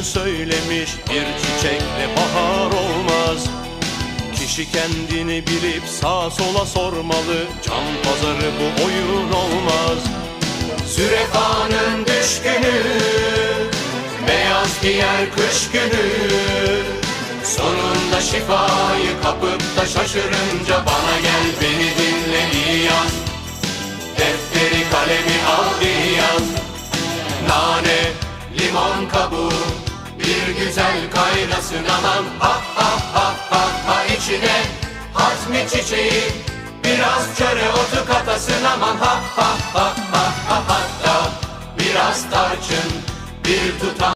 sözünü söylemiş Bir çiçekle bahar olmaz. Kişi kendini bilip sağa sola sormalı Can pazarı bu oyun olmaz. Sürefanın düşkünü Beyaz giyer kış günü. Sonunda şifayı kapıp da şaşırınca Bana gel beni limon kabuğu Bir güzel kaynasın aman. Ha ha ha ha ha içine Hazmi çiçeği Biraz çöre otu katasın aman. Ha ha ha ha ha hatta Biraz tarçın Bir tutam